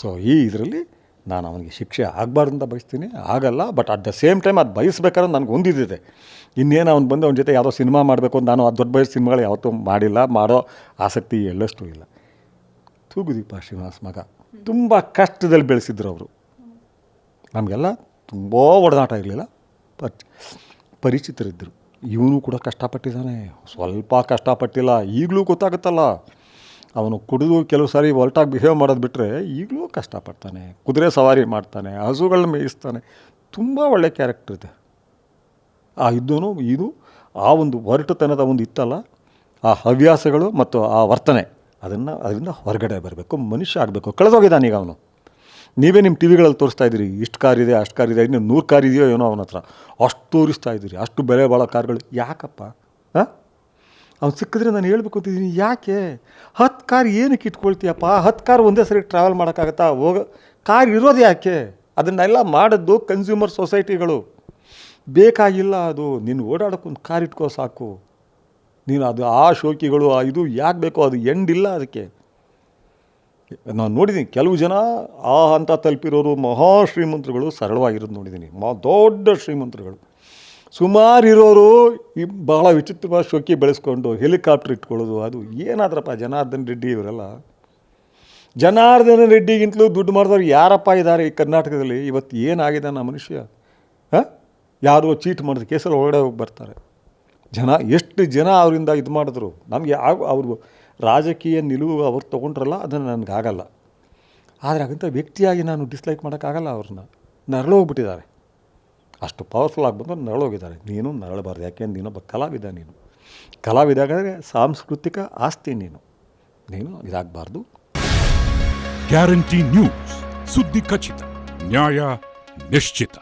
So ಈ ಇದರಲ್ಲಿ ನಾನು ಅವನಿಗೆ ಶಿಕ್ಷೆ ಆಗಬಾರ್ದು ಅಂತ ಬಯಸ್ತೀನಿ. ಆಗಲ್ಲ but at the same time ಅದು ಬಯಸ್ಬೇಕಾದ್ರೆ ನನಗೆ ಒಂದಿದ್ದಿದೆ ಇನ್ನೇನು ಅವ್ನು ಬಂದು ಅವನ ಜೊತೆ ಯಾವುದೋ ಸಿನಿಮಾ ಮಾಡಬೇಕು ಅಂತ ನಾನು ಆ ದೊಡ್ಡ ಬಯಸ್ಸು ಸಿನಿಮಾಗಳು ಯಾವತ್ತೂ ಮಾಡಿಲ್ಲ, ಮಾಡೋ ಆಸಕ್ತಿ ಎಳ್ಳಷ್ಟು ಇಲ್ಲ. ತೂಗುದೀಪ ಶ್ರೀನಿವಾಸ್ ಮಗ ತುಂಬ ಕಷ್ಟದಲ್ಲಿ ಬೆಳೆಸಿದ್ರು ಅವರು. ನಮಗೆಲ್ಲ ತುಂಬ ಒಡನಾಟ ಇರಲಿಲ್ಲ ಬಟ್ ಪರಿಚಿತರಿದ್ದರು ಇವನು ಕೂಡ ಕಷ್ಟಪಟ್ಟಿದ್ದಾನೆ. ಸ್ವಲ್ಪ ಕಷ್ಟಪಟ್ಟಿಲ್ಲ, ಈಗಲೂ ಗೊತ್ತಾಗುತ್ತಲ್ಲ. ಅವನು ಕುಡಿದು ಕೆಲವು ಸಾರಿ ಒಲ್ಟಾಗಿ ಬಿಹೇವ್ ಮಾಡೋದು ಬಿಟ್ಟರೆ ಈಗಲೂ ಕಷ್ಟಪಡ್ತಾನೆ, ಕುದುರೆ ಸವಾರಿ ಮಾಡ್ತಾನೆ ಹಸುಗಳನ್ನ ಮೇಯಿಸ್ತಾನೆ. ತುಂಬ ಒಳ್ಳೆ ಕ್ಯಾರೆಕ್ಟರ್ ಇದೆ. ಆ ಇದ್ದೂ ಇದು ಆ ಒಂದು ಒರಟುತನದ ಒಂದು ಇತ್ತಲ್ಲ ಆ ಹವ್ಯಾಸಗಳು ಮತ್ತು ಆ ವರ್ತನೆ. ಅದನ್ನು, ಅದರಿಂದ ಹೊರಗಡೆ ಬರಬೇಕು, ಮನುಷ್ಯ ಆಗಬೇಕು. ಕಳೆದೋಗಿದ್ದಾನೆ ಈಗ ಅವನು. ನೀವೇ ನಿಮ್ಮ ಟಿ ವಿಗಳಲ್ಲಿ ತೋರಿಸ್ತಾ ಇದ್ದೀರಿ, ಇಷ್ಟು ಕಾರ್ ಇದೆ, ಅಷ್ಟು ಕಾರ್ ಇದೆ, ಇನ್ನು ನೂರು ಕಾರ್ ಇದೆಯೋ ಏನೋ ಅವನ ಹತ್ರ ಅಷ್ಟು ತೋರಿಸ್ತಾ ಇದ್ದೀರಿ, ಅಷ್ಟು ಬೆಲೆ ಬಾಳೋ ಕಾರ್ಗಳು ಯಾಕಪ್ಪ? ಹಾಂ? ಅವ್ನು ಸಿಕ್ಕಿದ್ರೆ ನಾನು ಹೇಳ್ಬೇಕು ಅಂತಿದ್ದೀನಿ, ಯಾಕೆ? ಹತ್ತು ಕಾರ್ ಏನಕ್ಕೆ ಇಟ್ಕೊಳ್ತೀಯಪ್ಪ? ಹತ್ತು ಕಾರ್ ಒಂದೇ ಸರಿ ಟ್ರಾವೆಲ್ ಮಾಡೋಕ್ಕಾಗತ್ತಾ? ಹೋಗ, ಕಾರ್ ಇರೋದು ಯಾಕೆ? ಅದನ್ನೆಲ್ಲ ಮಾಡಿದ್ದು ಕನ್ಸ್ಯೂಮರ್ ಸೊಸೈಟಿಗಳು ಬೇಕಾಗಿಲ್ಲ ಅದು. ನೀನು ಓಡಾಡೋಕ್ಕೊಂದು ಕಾರ್ ಇಟ್ಕೋ ಸಾಕು. ನೀನು ಅದು ಆ ಶೋಕಿಗಳು, ಆ ಇದು ಯಾಕೆ ಬೇಕೋ ಅದು ಎಂಡಿಲ್ಲ ಅದಕ್ಕೆ. ನಾನು ನೋಡಿದ್ದೀನಿ ಕೆಲವು ಜನ ಆ ಹಂತ ತಲುಪಿರೋರು ಮಹಾ ಶ್ರೀಮಂತರುಗಳು ಸರಳವಾಗಿರೋದು ನೋಡಿದ್ದೀನಿ ಮಾ, ದೊಡ್ಡ ಶ್ರೀಮಂತರುಗಳು. ಸುಮಾರು ಇರೋರು ಈ ಬಹಳ ವಿಚಿತ್ರವಾದ ಶೋಕಿ ಬೆಳೆಸ್ಕೊಂಡು ಹೆಲಿಕಾಪ್ಟರ್ ಇಟ್ಕೊಳ್ಳೋದು, ಅದು ಏನಾದ್ರಪ್ಪ ಜನಾರ್ದನ್ ರೆಡ್ಡಿ ಇವರೆಲ್ಲ? ಜನಾರ್ದನ ರೆಡ್ಡಿಗಿಂತಲೂ ದುಡ್ಡು ಮಾಡಿದವ್ರು ಯಾರಪ್ಪ ಇದ್ದಾರೆ ಈ ಕರ್ನಾಟಕದಲ್ಲಿ? ಇವತ್ತು ಏನಾಗಿದೆ ಆ ಮನುಷ್ಯ? ಹಾಂ? ಯಾರೋ ಚೀಟ್ ಮಾಡಿದ ಕೇಸಲ್ಲಿ ಒಳಗಡೆ ಹೋಗಿ ಬರ್ತಾರೆ. ಜನ, ಎಷ್ಟು ಜನ ಅವರಿಂದ ಇದು ಮಾಡಿದ್ರು? ನಮಗೆ ಆಗ ಅವರು ರಾಜಕೀಯ ನಿಲುವು ಅವ್ರು ತೊಗೊಂಡ್ರಲ್ಲ, ಅದನ್ನು ನನಗಾಗಲ್ಲ ಆದರೆ ಹಾಗಂತ ವ್ಯಕ್ತಿಯಾಗಿ ನಾನು ಡಿಸ್ಲೈಕ್ ಮಾಡೋಕ್ಕಾಗಲ್ಲ ಅವ್ರನ್ನ. ನರಳೋಗ್ಬಿಟ್ಟಿದ್ದಾರೆ. ಅಷ್ಟು ಪವರ್ಫುಲ್ ಆಗಿ ಬಂದು ನರಳೋಗಿದ್ದಾರೆ. ನೀನು ನರಳಬಾರ್ದು. ಯಾಕೆಂದ್ರೆ ನೀನೊಬ್ಬ ಕಲಾವಿದ ನೀನು. ಕಲಾವಿದ ಅಂದರೆ ಸಾಂಸ್ಕೃತಿಕ ಆಸ್ತಿ ನೀನು. ನೀನು ಇದಾಗಬಾರ್ದು. ಗ್ಯಾರಂಟಿ ನ್ಯೂಸ್ ಸುದ್ದಿ ಖಚಿತ. ನ್ಯಾಯ ನಿಶ್ಚಿತ.